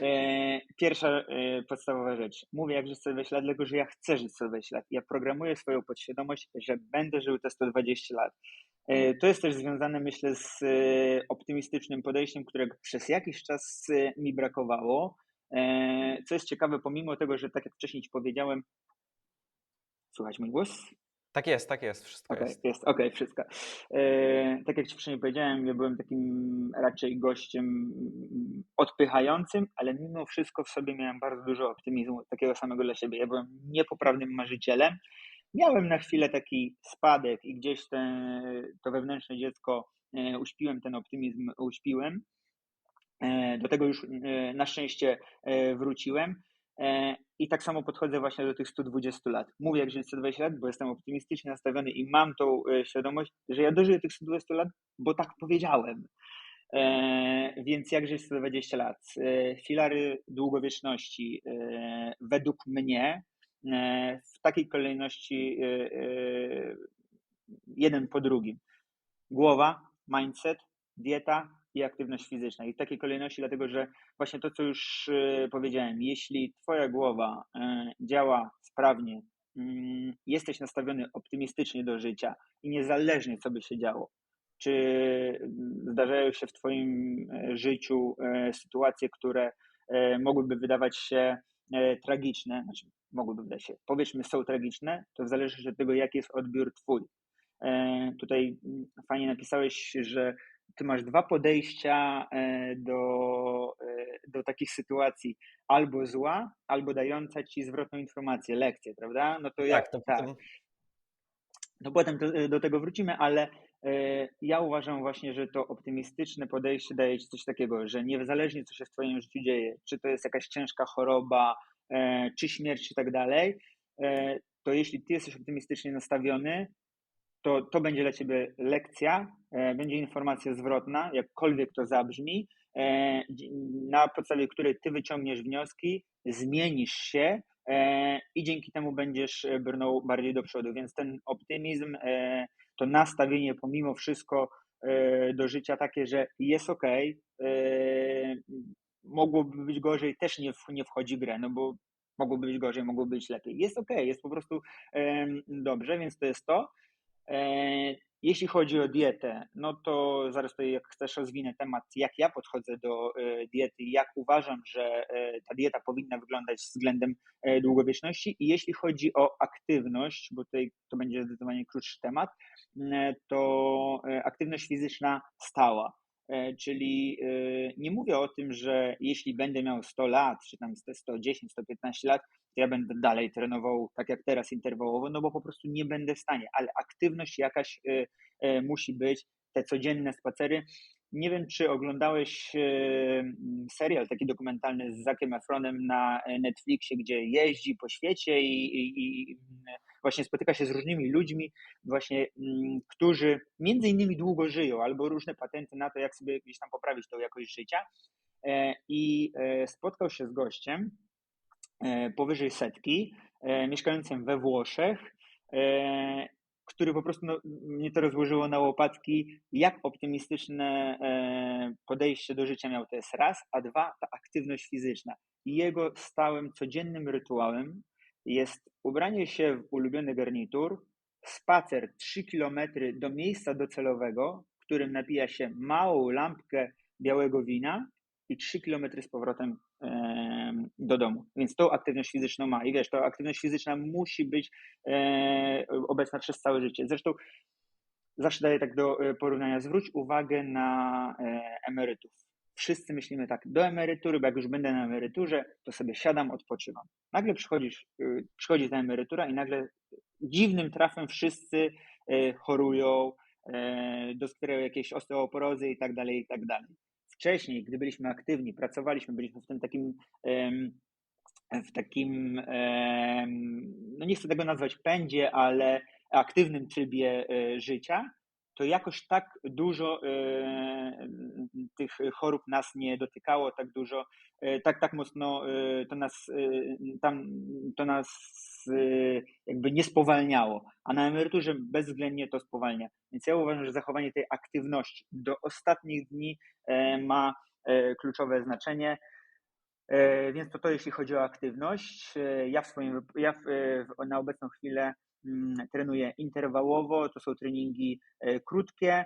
E, pierwsza e, podstawowa rzecz. Mówię, jak żyć 120 lat, dlatego że ja chcę żyć 120 lat. Ja programuję swoją podświadomość, że będę żył te 120 lat. E, to jest też związane, myślę, z optymistycznym podejściem, którego przez jakiś czas mi brakowało. Co jest ciekawe, pomimo tego, że tak jak wcześniej powiedziałem, słychać mój głos? Tak jest, tak jest, wszystko okay, jest. jest Okej, okay, wszystko. E, tak jak Ci wcześniej powiedziałem, ja byłem takim raczej gościem odpychającym, ale mimo wszystko w sobie miałem bardzo dużo optymizmu, takiego samego dla siebie. Ja byłem niepoprawnym marzycielem. Miałem na chwilę taki spadek i gdzieś ten, to wewnętrzne dziecko e, uśpiłem, ten optymizm uśpiłem. E, do tego już na szczęście wróciłem. E, I tak samo podchodzę właśnie do tych 120 lat. Mówię, jak żyć 120 lat, bo jestem optymistycznie nastawiony i mam tą e, świadomość, że ja dożyję tych 120 lat, bo tak powiedziałem. E, więc jak żyć 120 lat? Filary długowieczności według mnie w takiej kolejności jeden po drugim. Głowa, mindset, dieta, i aktywność fizyczna. I w takiej kolejności, dlatego że właśnie to, co już e, powiedziałem, jeśli Twoja głowa e, działa sprawnie, mm, jesteś nastawiony optymistycznie do życia i niezależnie co by się działo, czy mm, zdarzają się w Twoim e, życiu sytuacje, które mogłyby wydawać się tragiczne, znaczy mogłyby wydać się, powiedzmy, są tragiczne, to zależy od tego, jaki jest odbiór Twój. Tutaj mm, fajnie napisałeś, że ty masz dwa podejścia e, do, e, do takich sytuacji, albo zła, albo dająca ci zwrotną informację, lekcję, prawda? No to tak, jak, to tak. Potem... No potem do, do tego wrócimy, ale e, ja uważam właśnie, że to optymistyczne podejście daje ci coś takiego, że niezależnie co się w twoim życiu dzieje, czy to jest jakaś ciężka choroba, czy śmierć i tak dalej, to jeśli ty jesteś optymistycznie nastawiony, to, to będzie dla ciebie lekcja, e, będzie informacja zwrotna, jakkolwiek to zabrzmi, e, na podstawie której ty wyciągniesz wnioski, zmienisz się e, i dzięki temu będziesz brnął bardziej do przodu. Więc ten optymizm, to nastawienie pomimo wszystko do życia takie, że jest ok, mogłoby być gorzej, też nie, nie wchodzi w grę, no bo mogłoby być gorzej, mogłoby być lepiej. Jest ok, jest po prostu dobrze, więc to jest to. E, jeśli chodzi o dietę, no to zaraz tutaj jak chcesz rozwinę temat, jak ja podchodzę do e, diety, jak uważam, że e, ta dieta powinna wyglądać względem długowieczności i jeśli chodzi o aktywność, bo tutaj to będzie zdecydowanie krótszy temat, to aktywność fizyczna stała. Czyli nie mówię o tym, że jeśli będę miał 100 lat, czy tam 110, 115 lat, ja będę dalej trenował tak jak teraz interwałowo, no bo po prostu nie będę w stanie, ale aktywność jakaś y, y, musi być, te codzienne spacery. Nie wiem, czy oglądałeś y, serial taki dokumentalny z Zakiem Efronem na Netflixie, gdzie jeździ po świecie i, i, i właśnie spotyka się z różnymi ludźmi, właśnie, mm, którzy między innymi długo żyją, albo różne patenty na to, jak sobie gdzieś tam poprawić tą jakość życia. E, I e, spotkał się z gościem, powyżej setki, e, mieszkającym we Włoszech, e, który po prostu no, mnie to rozłożyło na łopatki, jak optymistyczne podejście do życia miał to jest raz, a dwa, ta aktywność fizyczna. Jego stałym, codziennym rytuałem jest ubranie się w ulubiony garnitur, spacer 3 km do miejsca docelowego, w którym napija się małą lampkę białego wina i 3 km z powrotem do domu. Więc tą aktywność fizyczną ma. I wiesz, ta aktywność fizyczna musi być e, obecna przez całe życie. Zresztą zawsze daję tak do e, porównania. Zwróć uwagę na e, emerytów. Wszyscy myślimy tak, do emerytury, bo jak już będę na emeryturze, to sobie siadam, odpoczywam. Nagle przychodzisz, przychodzi ta emerytura i nagle dziwnym trafem wszyscy chorują, doskwierają jakieś osteoporozy i tak dalej, i tak dalej wcześniej, gdy byliśmy aktywni, pracowaliśmy, byliśmy w tym takim w takim, no nie chcę tego nazwać pędzie, ale aktywnym trybie e, życia, to jakoś tak dużo e, tych chorób nas nie dotykało, tak dużo, e, tak, tak mocno to nas, tam, to nas jakby nie spowalniało, a na emeryturze bezwzględnie to spowalnia. Więc ja uważam, że zachowanie tej aktywności do ostatnich dni ma kluczowe znaczenie. Więc to to, jeśli chodzi o aktywność. Ja, w swoim, ja w, na obecną chwilę mm, trenuję interwałowo. To są treningi krótkie,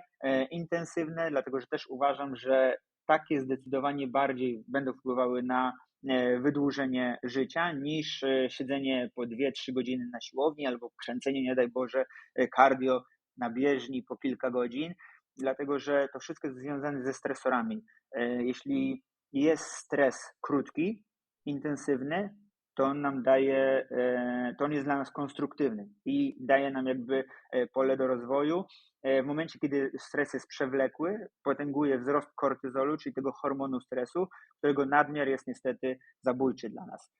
intensywne, dlatego że też uważam, że takie zdecydowanie bardziej będą wpływały na E, wydłużenie życia niż e, siedzenie po 2-3 godziny na siłowni albo kręcenie, nie daj Boże, e, cardio na bieżni po kilka godzin, dlatego że to wszystko jest związane ze stresorami. Jeśli jest stres krótki, intensywny, to on nam daje, to on jest dla nas konstruktywny i daje nam jakby pole do rozwoju E, w momencie, kiedy stres jest przewlekły, potęguje wzrost kortyzolu, czyli tego hormonu stresu, którego nadmiar jest niestety zabójczy dla nas.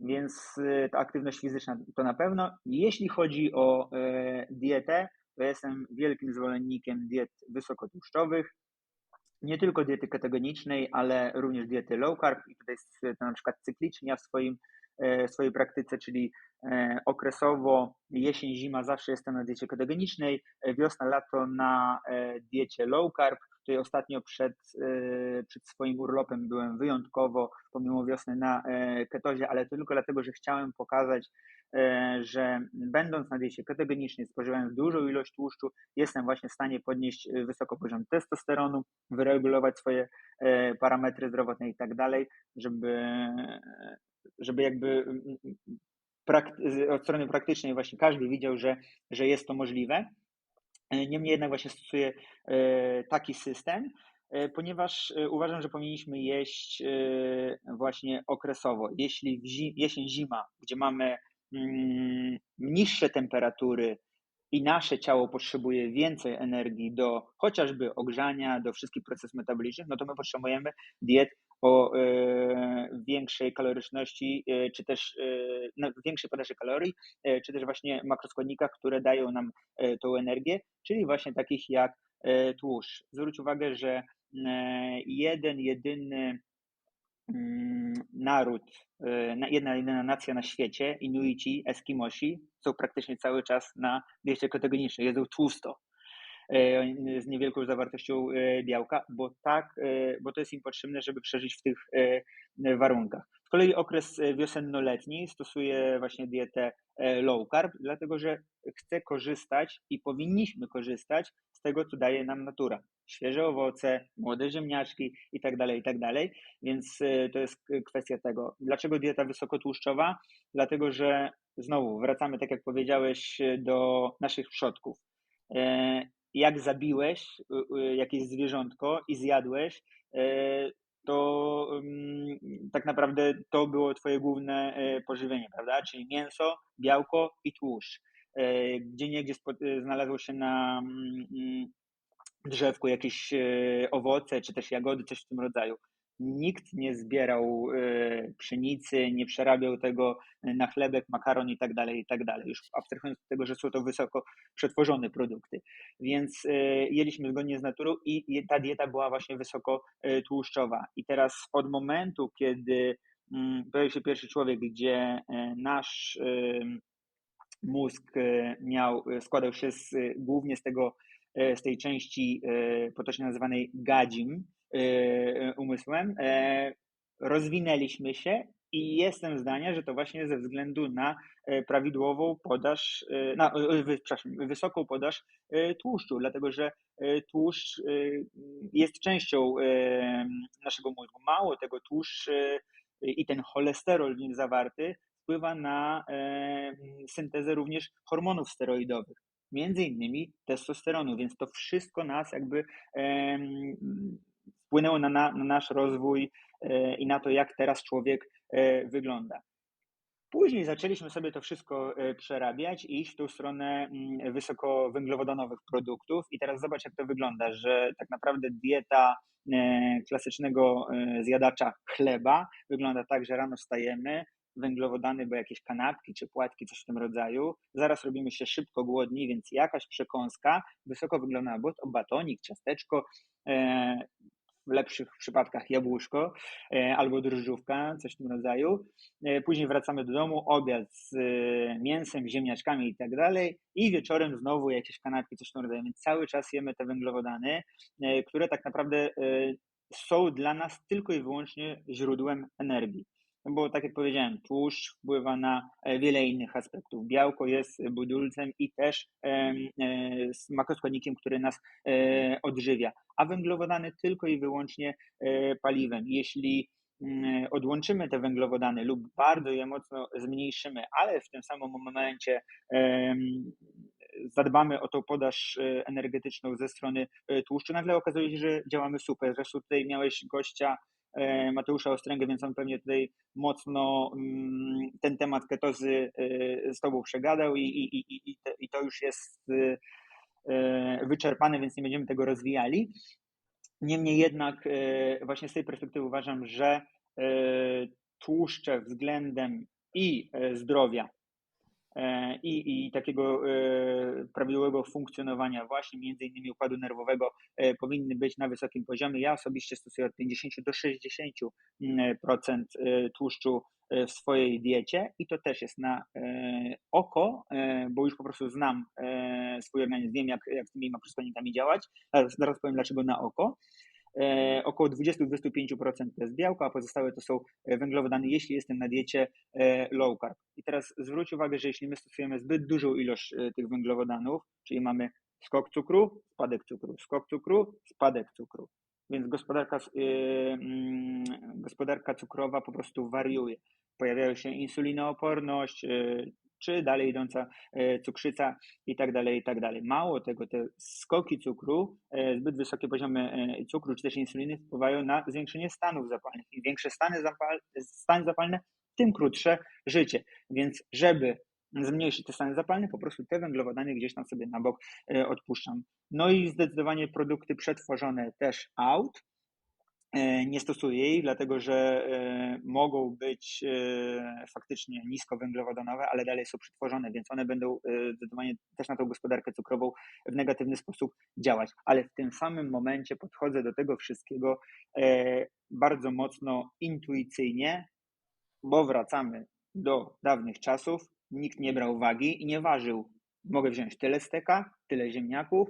Więc e, ta aktywność fizyczna to na pewno. Jeśli chodzi o e, dietę, to jestem wielkim zwolennikiem diet wysokotłuszczowych, nie tylko diety ketogenicznej, ale również diety low carb i tutaj to na przykład cyklicznie ja w swoim E, swojej praktyce, czyli e, okresowo jesień, zima zawsze jestem na diecie ketogenicznej, e, wiosna, lato na diecie low carb. Tutaj ostatnio przed, przed swoim urlopem byłem wyjątkowo, pomimo wiosny, na ketozie, ale to tylko dlatego, że chciałem pokazać, że będąc na diecie ketogenicznej, spożywając dużą ilość tłuszczu, jestem właśnie w stanie podnieść wysoko poziom testosteronu, wyregulować swoje parametry zdrowotne i tak dalej, żeby żeby jakby od strony praktycznej właśnie każdy widział, że, że jest to możliwe. E, niemniej jednak właśnie stosuję e, taki system, e, ponieważ uważam, że powinniśmy jeść właśnie okresowo. Jeśli jesień, zima, gdzie mamy mm, niższe temperatury, i nasze ciało potrzebuje więcej energii do chociażby ogrzania, do wszystkich procesów metabolicznych, no to my potrzebujemy diet o e, większej kaloryczności, e, czy też e, większej podaży kalorii, czy też właśnie makroskładnikach, które dają nam tą energię, czyli właśnie takich jak tłuszcz. Zwróć uwagę, że jeden, jedyny mm, naród, jedna jedyna nacja na świecie, Inuici, Eskimosi, są praktycznie cały czas na diecie ketogenicznej, jedzą tłusto z niewielką zawartością e, białka, bo tak, e, bo to jest im potrzebne, żeby przeżyć w tych e, warunkach. Z kolei okres wiosenno-letni stosuje właśnie dietę low carb, dlatego że chcę korzystać i powinniśmy korzystać z tego, co daje nam natura. Świeże owoce, młode ziemniaczki i tak dalej, i tak. Więc to jest kwestia tego. Dlaczego dieta wysokotłuszczowa? Dlatego, że znowu wracamy, tak jak powiedziałeś, do naszych przodków jak zabiłeś y, y, jakieś zwierzątko i zjadłeś, e, to mm, tak naprawdę to było twoje główne e, pożywienie, prawda? Czyli mięso, białko i tłuszcz. E, gdzie niegdzie znalazło się na mm, mm, drzewku jakieś owoce, czy też jagody, coś w tym rodzaju nikt nie zbierał e, pszenicy, nie przerabiał tego na chlebek, makaron i tak dalej, i tak dalej. Już abstrahując od tego, że są to wysoko przetworzone produkty. Więc e, jedliśmy zgodnie z naturą i ta dieta była właśnie wysoko e, tłuszczowa. I teraz od momentu, kiedy mm, pojawił się pierwszy człowiek, gdzie nasz mózg miał, składał się z, głównie z tego, z tej części potocznie nazywanej gadzim, Y, umysłem, e, rozwinęliśmy się i jestem zdania, że to właśnie ze względu na e, prawidłową podaż, e, na, wysoką podaż tłuszczu, dlatego że tłuszcz jest częścią naszego mózgu. Mało tego, tłuszcz i ten cholesterol w nim zawarty wpływa na syntezę również hormonów steroidowych między innymi testosteronu, więc to wszystko nas jakby wpłynęło na, na, na nasz rozwój e, i na to, jak teraz człowiek e, wygląda. Później zaczęliśmy sobie to wszystko e, przerabiać i iść w tą stronę mm, wysokowęglowodanowych produktów. I teraz zobacz, jak to wygląda, że tak naprawdę dieta klasycznego zjadacza chleba wygląda tak, że rano wstajemy, węglowodany, bo jakieś kanapki czy płatki, coś w tym rodzaju. Zaraz robimy się szybko głodni, więc jakaś przekąska, wysoko wygląda batonik, ciasteczko, w lepszych przypadkach jabłuszko e, albo drożdżówka, coś w tym rodzaju. E, później wracamy do domu, obiad z e, mięsem, ziemniaczkami i tak dalej i wieczorem znowu jakieś kanapki, coś w tym rodzaju. Więc cały czas jemy te węglowodany, które tak naprawdę są dla nas tylko i wyłącznie źródłem energii. No bo tak jak powiedziałem, tłuszcz wpływa na e, wiele innych aspektów. Białko jest budulcem i też e, makroskładnikiem, który nas e, odżywia, a węglowodany tylko i wyłącznie paliwem. Jeśli mm, odłączymy te węglowodany lub bardzo je mocno zmniejszymy, ale w tym samym momencie zadbamy o tą podaż energetyczną ze strony tłuszczu, nagle okazuje się, że działamy super. Zresztą tutaj miałeś gościa Mateusza Ostręgę, więc on pewnie tutaj mocno mm, ten temat ketozy e, z Tobą przegadał i, i, i, i to już jest e, wyczerpane, więc nie będziemy tego rozwijali. Niemniej jednak właśnie z tej perspektywy uważam, że tłuszcze względem i zdrowia E, i, i takiego e, prawidłowego funkcjonowania właśnie między innymi układu nerwowego e, powinny być na wysokim poziomie. Ja osobiście stosuję od 50 do 60% tłuszczu w swojej diecie i to też jest na oko, bo już po prostu znam swój organizm, wiem jak, jak z tymi makroskładnikami działać. Zaraz powiem dlaczego na oko. E, około 20-25% to jest białko, a pozostałe to są e, węglowodany, jeśli jestem na diecie e, low carb. I teraz zwróć uwagę, że jeśli my stosujemy zbyt dużą ilość tych węglowodanów, czyli mamy skok cukru, spadek cukru, skok cukru, spadek cukru, więc gospodarka, mm, gospodarka cukrowa po prostu wariuje. Pojawiają się insulinooporność, czy dalej idąca e, cukrzyca i tak dalej, i tak dalej. Mało tego, te skoki cukru, e, zbyt wysokie poziomy e, cukru czy też insuliny wpływają na zwiększenie stanów zapalnych. Im większe stany, zapal zapalne, tym krótsze życie. Więc żeby zmniejszyć te stany zapalne, po prostu te węglowodany gdzieś tam sobie na bok odpuszczam. No i zdecydowanie produkty przetworzone też out, nie stosuję jej, dlatego że e, mogą być e, faktycznie niskowęglowodanowe, ale dalej są przetworzone, więc one będą zdecydowanie też na tą gospodarkę cukrową w negatywny sposób działać. Ale w tym samym momencie podchodzę do tego wszystkiego bardzo mocno intuicyjnie, bo wracamy do dawnych czasów. Nikt nie brał wagi i nie ważył. Mogę wziąć tyle steka, tyle ziemniaków,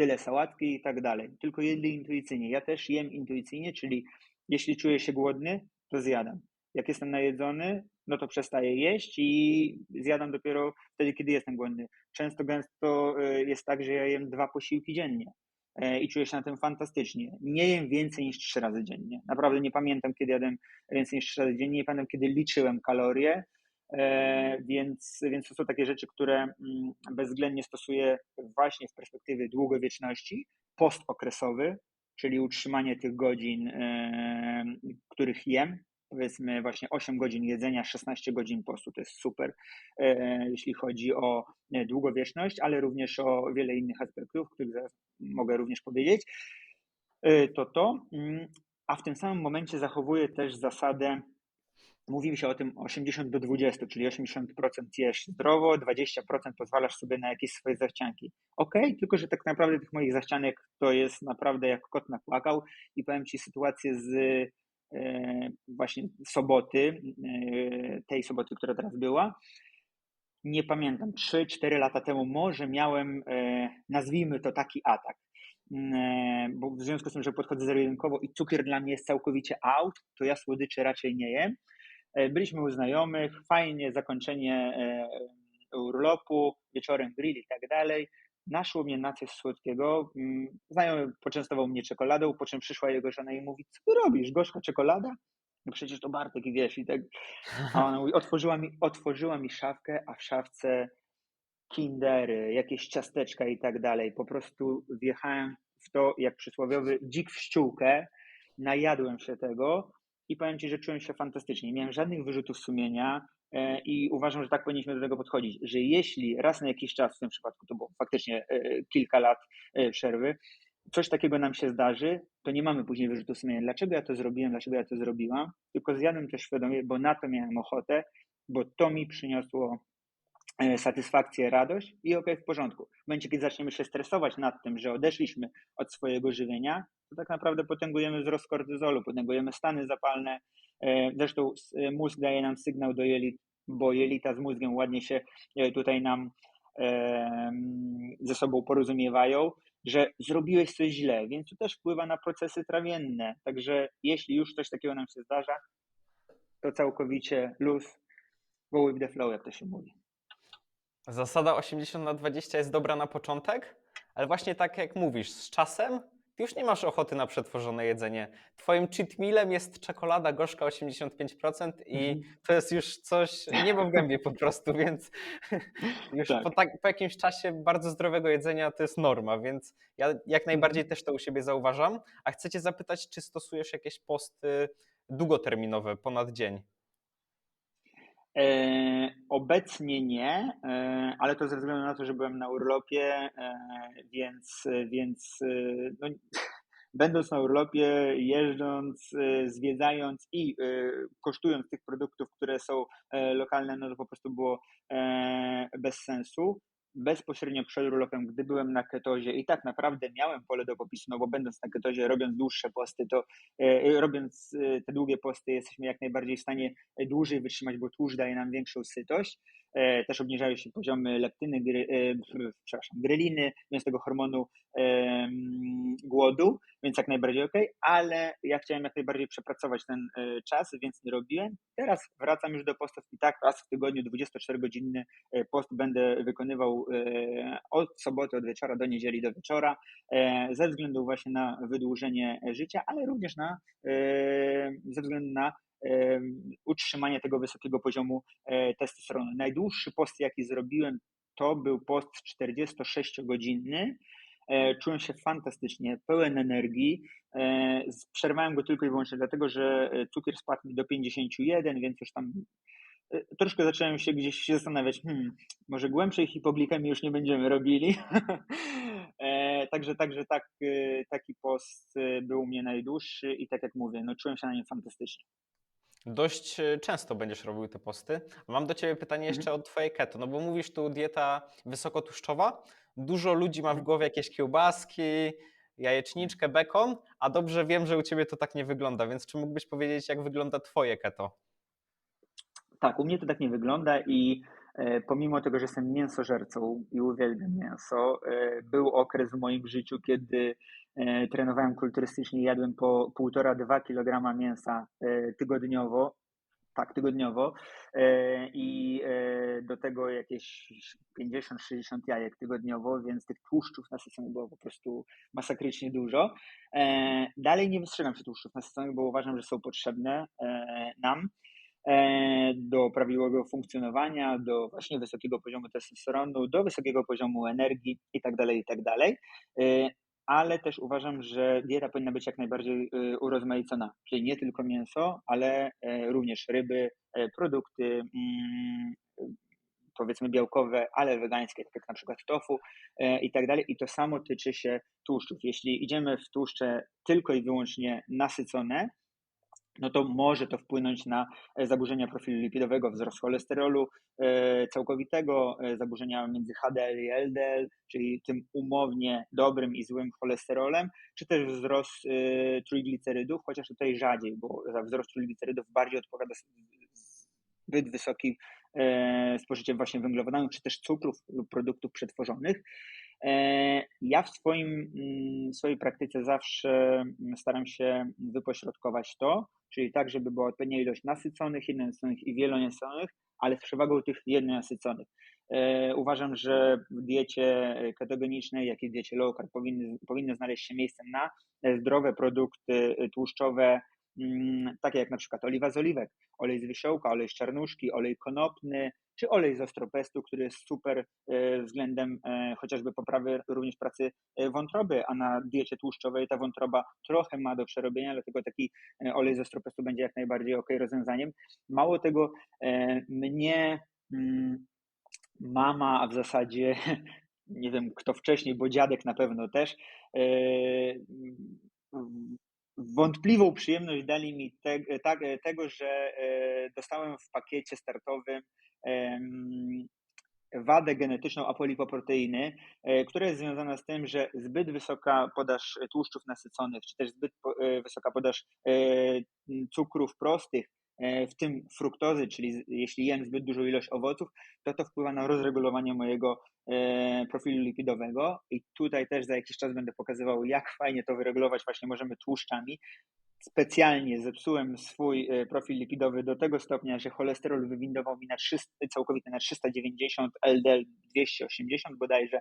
tyle sałatki i tak dalej. Tylko jedli intuicyjnie. Ja też jem intuicyjnie, czyli jeśli czuję się głodny, to zjadam. Jak jestem najedzony, no to przestaję jeść i zjadam dopiero wtedy, kiedy jestem głodny. Często gęsto e, jest tak, że ja jem dwa posiłki dziennie e, i czuję się na tym fantastycznie. Nie jem więcej niż trzy razy dziennie. Naprawdę nie pamiętam, kiedy jadłem więcej niż trzy razy dziennie. Nie pamiętam, kiedy liczyłem kalorie. E, więc, więc to są takie rzeczy, które mm, bezwzględnie stosuję właśnie z perspektywy długowieczności, postokresowy, czyli utrzymanie tych godzin, e, których jem, powiedzmy właśnie 8 godzin jedzenia, 16 godzin postu, to jest super, e, jeśli chodzi o długowieczność, ale również o wiele innych aspektów, o których zaraz mogę również powiedzieć, to to, mm, a w tym samym momencie zachowuję też zasadę Mówi się o tym 80 do 20, czyli 80% jesz zdrowo, 20% pozwalasz sobie na jakieś swoje zachcianki. Ok, tylko że tak naprawdę tych moich zachcianek to jest naprawdę jak kot napłakał i powiem Ci sytuację z e, właśnie soboty, e, tej soboty, która teraz była. Nie pamiętam, 3-4 lata temu może miałem, e, nazwijmy to taki atak bo w związku z tym, że podchodzę zero-jedynkowo i cukier dla mnie jest całkowicie out, to ja słodyczy raczej nie jem. E, byliśmy u znajomych, fajnie, zakończenie e, urlopu, wieczorem grill i tak dalej. Naszło mnie na coś słodkiego. Mm, znajomy poczęstował mnie czekoladą, po czym przyszła jego żona i mówi, co ty robisz, gorzka czekolada? No przecież to Bartek i wiesz, i tak. A ona mówi, otworzyła mi, otworzyła mi szafkę, a w szafce kindery, jakieś ciasteczka i tak dalej. Po prostu wjechałem w to jak przysłowiowy dzik w ściółkę, najadłem się tego i powiem Ci, że czułem się fantastycznie. Nie miałem żadnych wyrzutów sumienia e, i uważam, że tak powinniśmy do tego podchodzić, że jeśli raz na jakiś czas, w tym przypadku to było faktycznie e, kilka lat e, przerwy, coś takiego nam się zdarzy, to nie mamy później wyrzutów sumienia. Dlaczego ja to zrobiłem, dlaczego ja to zrobiłam? Tylko zjadłem to świadomie, bo na to miałem ochotę, bo to mi przyniosło satysfakcję, radość i okay, w porządku. W momencie, kiedy zaczniemy się stresować nad tym, że odeszliśmy od swojego żywienia, to tak naprawdę potęgujemy wzrost kortyzolu, potęgujemy stany zapalne. E, zresztą e, mózg daje nam sygnał do jelit, bo jelita z mózgiem ładnie się e, tutaj nam ze sobą porozumiewają że zrobiłeś coś źle, więc to też wpływa na procesy trawienne. Także jeśli już coś takiego nam się zdarza, to całkowicie luz, go with the flow, jak to się mówi. Zasada 80 na 20 jest dobra na początek, ale właśnie tak jak mówisz, z czasem ty już nie masz ochoty na przetworzone jedzenie. Twoim cheat mealem jest czekolada gorzka 85% i Mhm. to jest już coś niebo w gębie po prostu, więc już Tak. po, tak, po jakimś czasie bardzo zdrowego jedzenia to jest norma, więc ja jak najbardziej też to u siebie zauważam. A chcę cię zapytać, czy stosujesz jakieś posty długoterminowe, ponad dzień? E, obecnie nie, e, ale to ze względu na to, że byłem na urlopie, e, więc, więc no, będąc na urlopie, jeżdżąc, zwiedzając i kosztując tych produktów, które są lokalne, no to po prostu było bez sensu. Bezpośrednio przed urlopem, gdy byłem na ketozie i tak naprawdę miałem pole do popisu, no bo będąc na ketozie, robiąc dłuższe posty, to e, robiąc e, te długie posty, jesteśmy jak najbardziej w stanie dłużej wytrzymać, bo tłuszcz daje nam większą sytość. E, Też obniżają się poziomy leptyny, przepraszam, greliny, więc tego hormonu głodu, więc jak najbardziej ok, ale ja chciałem jak najbardziej przepracować ten czas, więc nie robiłem. Teraz wracam już do postów i tak raz w tygodniu 24-godzinny e, post będę wykonywał e, od soboty, od wieczora do niedzieli do wieczora, e, ze względu właśnie na wydłużenie życia, ale również na, e, ze względu na utrzymanie tego wysokiego poziomu testosteronu. Najdłuższy post, jaki zrobiłem, to był post 46-godzinny. E, Czułem się fantastycznie, pełen energii. Przerwałem go tylko i wyłącznie dlatego, że cukier spadł mi do 51, więc już tam troszkę zacząłem się gdzieś zastanawiać, hmm, może głębszej hipoglikemii już nie będziemy robili. E, Także, także tak, e, taki post e, był u mnie najdłuższy i tak jak mówię, no czułem się na nim fantastycznie. Dość często będziesz robił te posty. Mam do Ciebie pytanie Mhm. jeszcze o Twoje keto, no bo mówisz tu dieta wysokotłuszczowa. Dużo ludzi ma w Mhm. głowie jakieś kiełbaski, jajeczniczkę, bekon, a dobrze wiem, że u Ciebie to tak nie wygląda, więc czy mógłbyś powiedzieć, jak wygląda Twoje keto? Tak, u mnie to tak nie wygląda i e, pomimo tego, że jestem mięsożercą i uwielbiam mięso, e, był okres w moim życiu, kiedy e, trenowałem kulturystycznie jadłem po 1,5-2 kg mięsa tygodniowo, tak, tygodniowo i do tego jakieś 50-60 jajek tygodniowo, więc tych tłuszczów nasyconych było po prostu masakrycznie dużo. Dalej nie wystrzegam się tłuszczów nasyconych, bo uważam, że są potrzebne nam do prawidłowego funkcjonowania, do właśnie wysokiego poziomu testosteronu, do wysokiego poziomu energii itd., itd. E, Ale też uważam, że dieta powinna być jak najbardziej e, urozmaicona, czyli nie tylko mięso, ale e, również ryby, e, produkty mm, powiedzmy białkowe, ale wegańskie, tak jak na przykład tofu e, i tak dalej. I to samo tyczy się tłuszczów. Jeśli idziemy w tłuszcze tylko i wyłącznie nasycone, no to może to wpłynąć na e, zaburzenia profilu lipidowego, wzrost cholesterolu e, całkowitego, e, zaburzenia między HDL i LDL, czyli tym umownie dobrym i złym cholesterolem, czy też wzrost trójglicerydów, chociaż tutaj rzadziej, bo za wzrost trójglicerydów bardziej odpowiada zbyt wysokim e, spożyciem właśnie węglowodanów, czy też cukrów lub produktów przetworzonych. E, Ja w swoim, mm, w swojej praktyce zawsze mm, staram się wypośrodkować to, czyli tak, żeby była odpowiednia ilość nasyconych, jednonasyconych i wielonasyconych, ale z przewagą tych jednonasyconych. E, Uważam, że w diecie ketogenicznej, jak i w diecie low carb powinny, powinno znaleźć się miejsce na e, zdrowe produkty e, tłuszczowe, mm, takie jak na przykład oliwa z oliwek, olej z wiesiołka, olej z czarnuszki, olej konopny, czy olej z ostropestu, który jest super e, względem e, chociażby poprawy również pracy e, wątroby, a na diecie tłuszczowej ta wątroba trochę ma do przerobienia, dlatego taki olej z ostropestu będzie jak najbardziej ok rozwiązaniem. Mało tego, mnie mm, mama, a w zasadzie nie wiem kto wcześniej, bo dziadek na pewno też, wątpliwą przyjemność dali mi te, tak, tego, że e, dostałem w pakiecie startowym wadę genetyczną apolipoproteiny, e, która jest związana z tym, że zbyt wysoka podaż tłuszczów nasyconych, czy też zbyt e, wysoka podaż e, cukrów prostych w tym fruktozy, czyli jeśli jem zbyt dużą ilość owoców, to to wpływa na rozregulowanie mojego profilu lipidowego i tutaj też za jakiś czas będę pokazywał, jak fajnie to wyregulować właśnie możemy tłuszczami. Specjalnie zepsułem swój profil lipidowy do tego stopnia, że cholesterol wywindował mi na 300, całkowity na 390, LDL 280 bodajże,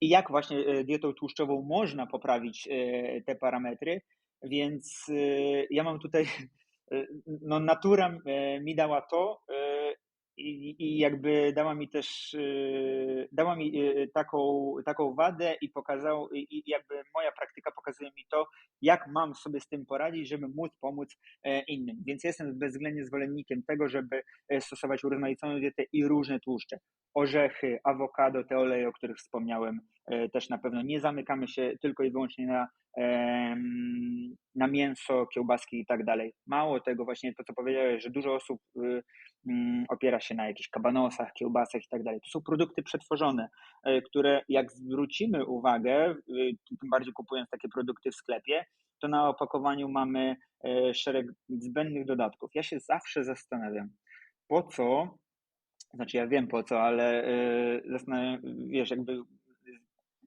i jak właśnie e, dietą tłuszczową można poprawić e, te parametry. Więc e, ja mam tutaj, no natura mi dała to, i, i jakby dała mi też y, dała mi y, taką, taką wadę i pokazał i jakby moja praktyka pokazuje mi to, jak mam sobie z tym poradzić, żeby móc pomóc e, innym. Więc jestem bezwzględnie zwolennikiem tego, żeby e, stosować urozmaiconą dietę i różne tłuszcze. Orzechy, awokado, te oleje, o których wspomniałem, też na pewno nie zamykamy się tylko i wyłącznie na, na mięso, kiełbaski i tak dalej. Mało tego, właśnie to, co powiedziałeś, że dużo osób y, Mm, opiera się na jakichś kabanosach, kiełbasach i tak dalej. To są produkty przetworzone, e, które jak zwrócimy uwagę, y, tym bardziej kupując takie produkty w sklepie, to na opakowaniu mamy e, szereg zbędnych dodatków. Ja się zawsze zastanawiam, po co, znaczy ja wiem po co, ale e, zastanawiam, wiesz, jakby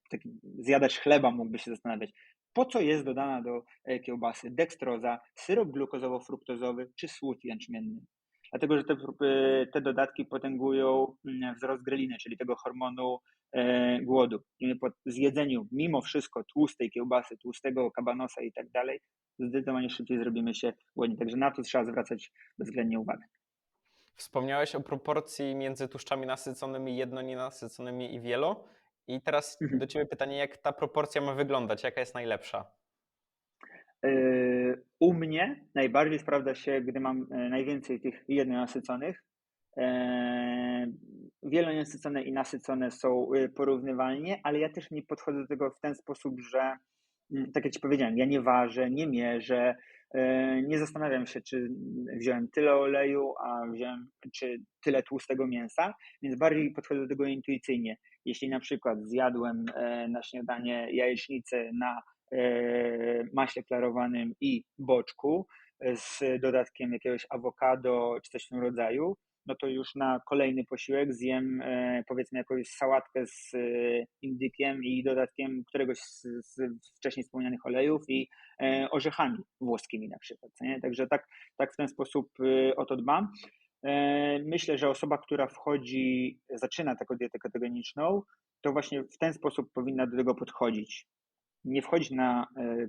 taki zjadacz chleba mógłby się zastanawiać, po co jest dodana do kiełbasy dekstroza, syrop glukozowo-fruktozowy czy słód jęczmienny dlatego że te, te dodatki potęgują mm, wzrost greliny, czyli tego hormonu e, głodu. Po zjedzeniu mimo wszystko tłustej kiełbasy, tłustego kabanosa i tak dalej, zdecydowanie szybciej zrobimy się głodni. Także na to trzeba zwracać bezwzględnie uwagę. Wspomniałeś o proporcji między tłuszczami nasyconymi, jednonienasyconymi i wielo. I teraz mhm. do Ciebie pytanie, jak ta proporcja ma wyglądać? Jaka jest najlepsza? Yy, u mnie najbardziej sprawdza się, gdy mam e, najwięcej tych jednonasyconych. E, wielonasycone i nasycone są porównywalnie, ale ja też nie podchodzę do tego w ten sposób, że mm, tak jak Ci powiedziałem, ja nie ważę, nie mierzę, e, nie zastanawiam się, czy wziąłem tyle oleju, a wziąłem czy tyle tłustego mięsa, więc bardziej podchodzę do tego intuicyjnie. Jeśli na przykład zjadłem na śniadanie jajecznicę na E, maśle klarowanym i boczku z dodatkiem jakiegoś awokado czy coś w tym rodzaju, no to już na kolejny posiłek zjem e, powiedzmy jakąś sałatkę z e, indykiem i dodatkiem któregoś z, wcześniej wspomnianych olejów i orzechami włoskimi na przykład. Nie? Także tak, tak w ten sposób o to dbam. Myślę, że osoba, która wchodzi, zaczyna taką dietę ketogeniczną, to właśnie w ten sposób powinna do tego podchodzić nie wchodzić na e,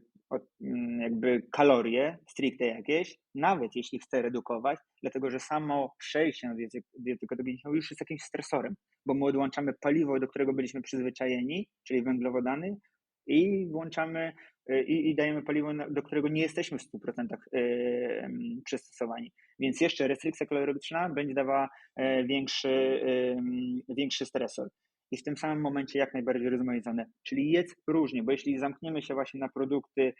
jakby kalorie stricte jakieś, nawet jeśli chce redukować, dlatego że samo przejście na dietę, ketogeniczną już jest jakimś stresorem, bo my odłączamy paliwo, do którego byliśmy przyzwyczajeni, czyli węglowodany i włączamy e, i, i dajemy paliwo, do którego nie jesteśmy w 100% e, przystosowani. Więc jeszcze restrykcja kaloryczna będzie dawała większy, większy stresor i w tym samym momencie jak najbardziej rozmaicone. Czyli jedz różnie, bo jeśli zamkniemy się właśnie na produkty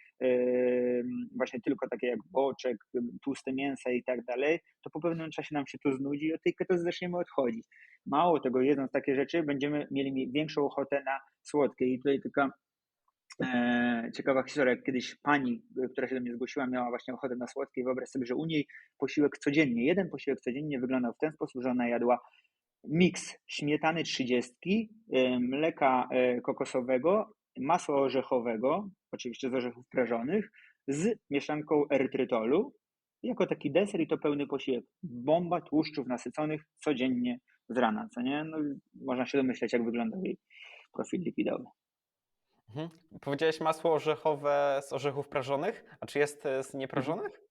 właśnie tylko takie jak boczek, tłuste mięsa i tak dalej, to po pewnym czasie nam się to znudzi i od tej ketozy zaczniemy odchodzić. Mało tego, jedząc takie rzeczy, będziemy mieli większą ochotę na słodkie. I tutaj taka e, ciekawa historia, jak kiedyś pani, która się do mnie zgłosiła, miała właśnie ochotę na słodkie i wyobraź sobie, że u niej posiłek codziennie, jeden posiłek codziennie wyglądał w ten sposób, że ona jadła miks śmietany 30, mleka e, kokosowego, masła orzechowego, oczywiście z orzechów prażonych, z mieszanką erytrytolu, jako taki deser i to pełny posiłek. Bomba tłuszczów nasyconych codziennie z rana, co nie? No, można się domyśleć, jak wyglądał jej profil lipidowy. Mhm. Powiedziałeś masło orzechowe z orzechów prażonych, a czy jest e, z nieprażonych?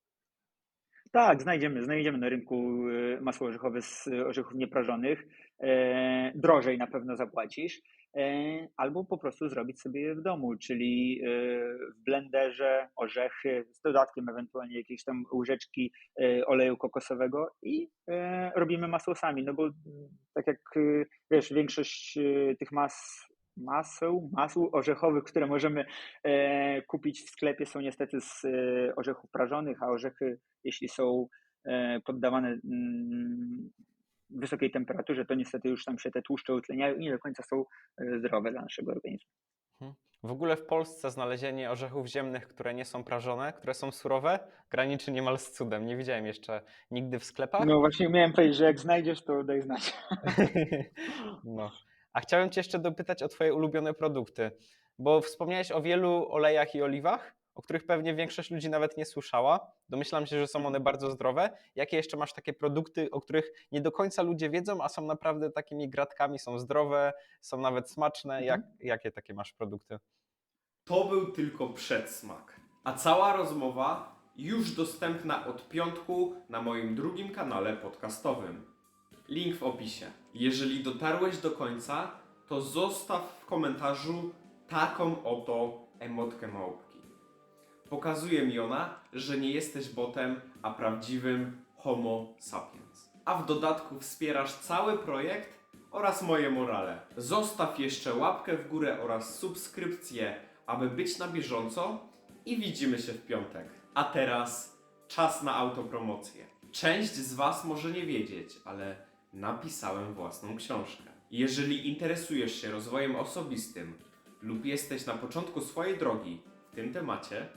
Tak, znajdziemy, znajdziemy na rynku y, masło orzechowe z orzechów nieprażonych. E, drożej na pewno zapłacisz. E, albo po prostu zrobić sobie je w domu, czyli e, w blenderze orzechy z dodatkiem ewentualnie jakieś tam łyżeczki oleju kokosowego i robimy masło sami, no bo tak jak wiesz, większość tych mas maseł, masł orzechowych, które możemy e, kupić w sklepie są niestety z e, orzechów prażonych, a orzechy, jeśli są e, poddawane mm, wysokiej temperaturze, to niestety już tam się te tłuszcze utleniają i nie do końca są zdrowe dla naszego organizmu. Mhm. W ogóle w Polsce znalezienie orzechów ziemnych, które nie są prażone, które są surowe, graniczy niemal z cudem. Nie widziałem jeszcze nigdy w sklepach. No właśnie miałem powiedzieć, że jak znajdziesz, to daj znać. No. A chciałem Cię jeszcze dopytać o Twoje ulubione produkty, bo wspomniałeś o wielu olejach i oliwach, o których pewnie większość ludzi nawet nie słyszała. Domyślam się, że są one bardzo zdrowe. Jakie jeszcze masz takie produkty, o których nie do końca ludzie wiedzą, a są naprawdę takimi gratkami, są zdrowe, są nawet smaczne? Jak, jakie takie masz produkty? To był tylko przedsmak. A cała rozmowa już dostępna od piątku na moim drugim kanale podcastowym. Link w opisie. Jeżeli dotarłeś do końca, to zostaw w komentarzu taką oto emotkę małpki. Pokazuje mi ona, że nie jesteś botem, a prawdziwym Homo sapiens. A w dodatku wspierasz cały projekt oraz moje morale. Zostaw jeszcze łapkę w górę oraz subskrypcję, aby być na bieżąco i widzimy się w piątek. A teraz czas na autopromocję. Część z Was może nie wiedzieć, ale napisałem własną książkę. Jeżeli interesujesz się rozwojem osobistym lub jesteś na początku swojej drogi w tym temacie,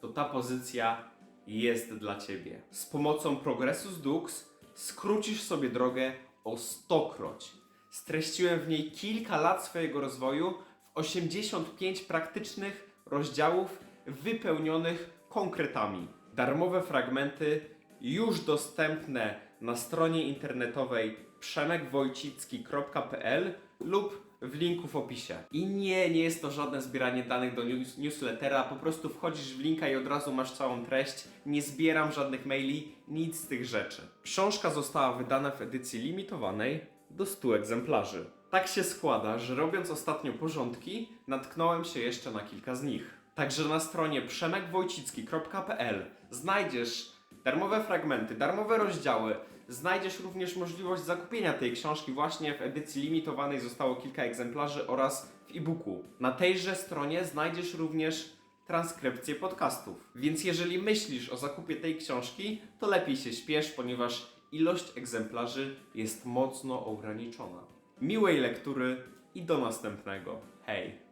to ta pozycja jest dla Ciebie. Z pomocą Progressus Dux skrócisz sobie drogę o stokroć. Streściłem w niej kilka lat swojego rozwoju w 85 praktycznych rozdziałów wypełnionych konkretami. Darmowe fragmenty już dostępne na stronie internetowej przemekwojcicki.pl lub w linku w opisie. I nie, nie jest to żadne zbieranie danych do news newslettera, po prostu wchodzisz w linka i od razu masz całą treść. Nie zbieram żadnych maili, nic z tych rzeczy. Książka została wydana w edycji limitowanej do 100 egzemplarzy. Tak się składa, że robiąc ostatnio porządki, natknąłem się jeszcze na kilka z nich. Także na stronie przemekwojcicki.pl znajdziesz darmowe fragmenty, darmowe rozdziały. Znajdziesz również możliwość zakupienia tej książki właśnie w edycji limitowanej zostało kilka egzemplarzy oraz w e-booku. Na tejże stronie znajdziesz również transkrypcję podcastów. Więc jeżeli myślisz o zakupie tej książki, to lepiej się śpiesz, ponieważ ilość egzemplarzy jest mocno ograniczona. Miłej lektury i do następnego. Hej!